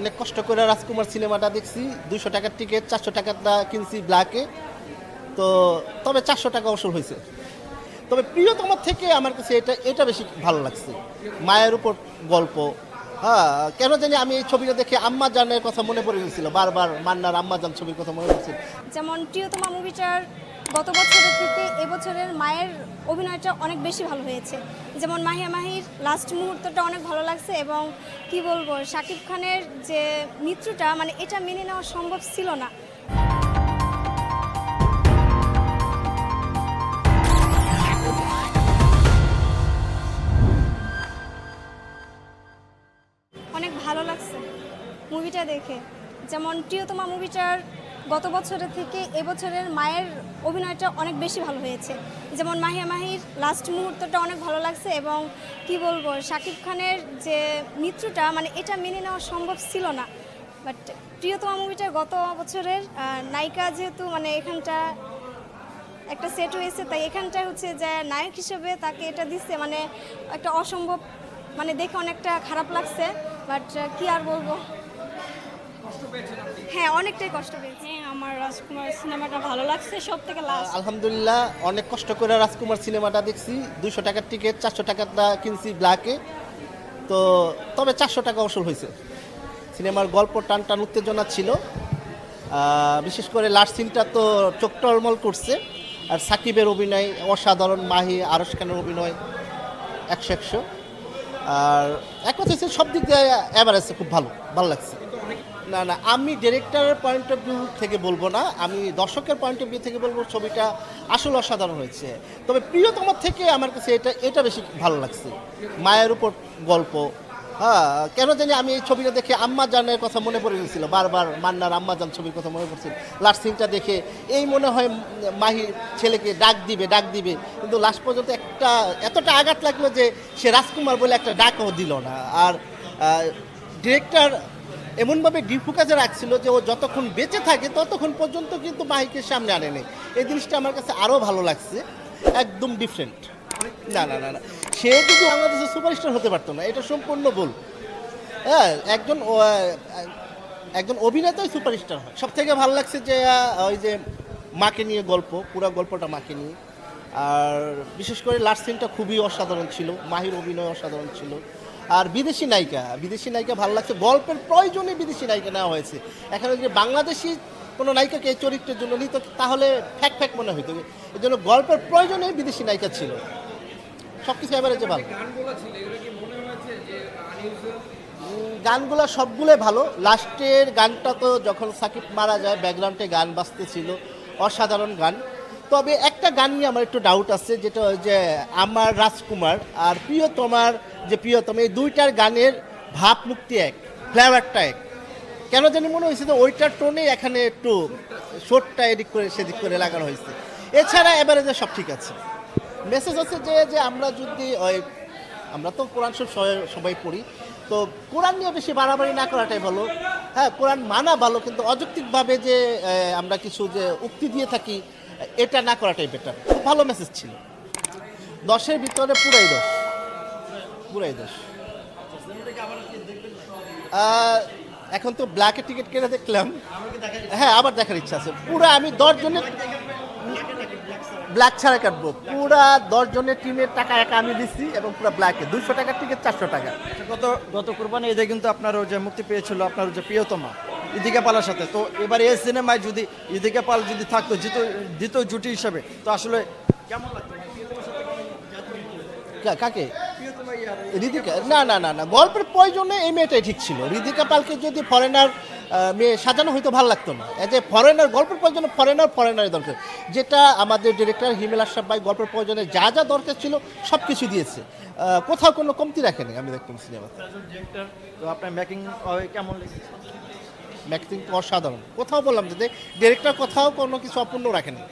অনেক কষ্ট করে রাজকুমার সিনেমাটা দেখছি। দুশো টাকার টিকিট চারশো টাকাটা কিনছি ব্ল্যাকে তো তবে চারশো টাকা অবসর হয়েছে। তবে প্রিয়তমার থেকে আমার কাছে এটা এটা বেশি ভালো লাগছে। মায়ের উপর গল্প। হ্যাঁ কেন জানি আমি এই ছবিটা দেখে আম্মা জানের কথা মনে পড়ে গেছিল। বারবার মান্নার আম্মা জান ছবির কথা মনে পড়ছিল যেমন প্রিয়তমা মুভিটার গত বছরের থেকে এবছরের মায়ের অভিনয়টা অনেক বেশি ভালো হয়েছে। যেমন মাহিয়া মাহির লাস্ট মুহূর্তটা অনেক ভালো লাগছে এবং কি বলব, শাকিব খানের যে মৃত্যুটা মানে এটা মেনে নেওয়া সম্ভব ছিল না। অনেক ভালো লাগছে মুভিটা দেখে। যেমন প্রিয়তমা মুভিটার গত বছরের থেকে এবছরের মায়ের অভিনয়টা অনেক বেশি ভালো হয়েছে। যেমন মাহিয়া মাহির লাস্ট মুহূর্তটা অনেক ভালো লাগছে এবং কি বলব, শাকিব খানের যে মৃত্যুটা মানে এটা মেনে নেওয়া সম্ভব ছিল না। বাট প্রিয়তমা মুভিটা গত বছরের নায়িকা যেহেতু মানে এখানটা একটা সেট হয়েছে, তাই এখানটা হচ্ছে যে নায়ক হিসেবে তাকে এটা দিচ্ছে মানে একটা অসম্ভব মানে দেখে অনেকটা খারাপ লাগছে। বাট কি আর বলব? হ্যাঁ অনেকটাই কষ্ট পেয়েছি। হ্যাঁ আমার রাজকুমার সিনেমাটা ভালো লাগছে সব থেকে লাস্ট আলহামদুলিল্লাহ অনেক কষ্ট করে রাজকুমার সিনেমাটা দেখছি। দুশো টাকার টিকিট চারশো টাকাটা কিনছি ব্ল্যাকে তো তবে চারশো টাকা অবসর হয়েছে। সিনেমার গল্প টান টান উত্তেজনা ছিল। বিশেষ করে লাস্ট সিনটা তো চোখ টলমল করছে। আর সাকিবের অভিনয় অসাধারণ মাহি আরস খানের অভিনয় একশো একশো। আর এক কথা সব দিক দিয়ে অ্যাভারেজ খুব ভালো ভালো লাগছে। না না, আমি ডিরেক্টরের পয়েন্ট অফ ভিউ থেকে বলব না। আমি দর্শকের পয়েন্ট অফ ভিউ থেকে বলব, ছবিটা আসলে অসাধারণ হয়েছে। তবে প্রিয়তমার থেকে আমার কাছে এটা এটা বেশি ভালো লাগছে। মায়ের উপর গল্প। হ্যাঁ কেন জানি আমি এই ছবিটা দেখে আম্মা জানের কথা মনে পড়ে গেছিল। বারবার মান্নার আম্মা জান ছবির কথা মনে পড়ছিল। লাস্ট সিনটা দেখে এই মনে হয় মাহির ছেলেকে ডাক দিবে ডাক দিবে। কিন্তু লাস্ট পর্যন্ত একটা, এতটা আঘাত লাগল যে সে রাজকুমার বলে একটা ডাকও দিল না। আর ডিরেক্টর এমনভাবে ডিফোকাসে রাখছিল যে ও যতক্ষণ বেঁচে থাকে, ততক্ষণ পর্যন্ত কিন্তু মাহিকে সামনে আনেনি। এই জিনিসটা আমার কাছে আরও ভালো লাগছে। একদম ডিফারেন্ট না না না না। সে যদি বাংলাদেশের সুপারস্টার হতে পারতো না, এটা সম্পূর্ণ ভুল। হ্যাঁ একজন একজন অভিনেতাই সুপারস্টার হয়। সব থেকে ভালো লাগছে যে ওই যে মাকে নিয়ে গল্প, পুরো গল্পটা মাকে নিয়ে। আর বিশেষ করে লাস্ট সিনটা খুবই অসাধারণ ছিল। মাহির অভিনয় অসাধারণ ছিল। আর বিদেশি নায়িকা বিদেশি নায়িকা ভালো লাগছে। গল্পের প্রয়োজনে বিদেশি নায়িকা নেওয়া হয়েছে। এখানে যদি বাংলাদেশি কোনো নায়িকাকে এই চরিত্রের জন্য নিত, তাহলে ফ্যাক ফ্যাক মনে হইতো। এই জন্য গল্পের প্রয়োজনে বিদেশি নায়িকা ছিল। সব কিছু এবারে ভালো। গানগুলো সবগুলোই ভালো। লাস্টের গানটা তো যখন সাকিব মারা যায় ব্যাকগ্রাউন্ডে গান বাজতেছিল। অসাধারণ গান। তবে গান নিয়ে আমার একটু ডাউট আছে, যেটা যে আমার রাজকুমার আর প্রিয়তমার যে প্রিয়তম, এই দুইটার গানের ভাব মুক্তি এক, ফ্লেভারটা এক। কেন জানি মনে হয়েছে যে ওইটার টোনে এখানে একটু শোটটা এদিক করে, সেদিক করে লাগানো হয়েছে। এছাড়া এবারে যে সব ঠিক আছে। মেসেজ আছে যে যে আমরা যদি ওই, আমরা তো কোরআন সব সবাই পড়ি, তো কোরআন নিয়ে বেশি বাড়াবাড়ি না করাটাই ভালো। হ্যাঁ কোরআন মানা ভালো, কিন্তু অযৌক্তিকভাবে যে আমরা কিছু যে উক্তি দিয়ে থাকি এটা না করাটাই বেটার খুব ভালো মেসেজ ছিল। দশের ভিতরে পুরাই দশ। পুরাই দশ। এখন তো ব্ল্যাকের টিকিট কেটে দেখলাম। হ্যাঁ আবার দেখার ইচ্ছা আছে। পুরো আমি দশ জনের ব্ল্যাক ছাড়া কাটবো। পুরা দশ জনের টিমের টাকা একা আমি দিচ্ছি এবং পুরো ব্ল্যাকে দুশো টাকার টিকিট চারশো টাকা। গত গত কোরবানি ঈদে কিন্তু আপনার যে মুক্তি পেয়েছিল আপনার যে প্রিয়তমা। ইদিকা পালার সাথে। তো এবার এই সিনেমায় যদি ইদিকা পাল যদি থাকতো দ্বিতীয় দ্বিতীয় জুটি হিসাবে তো আসলে কেমন লাগতো? কাকে? রিদিকা? না না না না গল্পের প্রয়োজনে এই মেয়েটাই ঠিক ছিল। রিদিকা পালকে যদি ফরেনার মেয়ে সাজানো হয়তো ভালো লাগতো না। এজ এ ফরেনার গল্পের প্রয়োজনে ফরেনার ফরেনারের দরকার। যেটা আমাদের ডিরেক্টর হিমেল আশরাফ ভাই গল্পের প্রয়োজনে যা যা দরকার ছিল সব কিছু দিয়েছে কোথাও কোনো কমতি রাখেনি আমি দেখতাম সিনেমাতে। ডিরেক্টর তো আপনার মেকিং কেমন লেগেছে? ম্যাক্সিং অসাধারণ। কোথাও বললাম যে ডিরেক্টর কোথাও কোনো কিছু অপূর্ণ রাখেনি।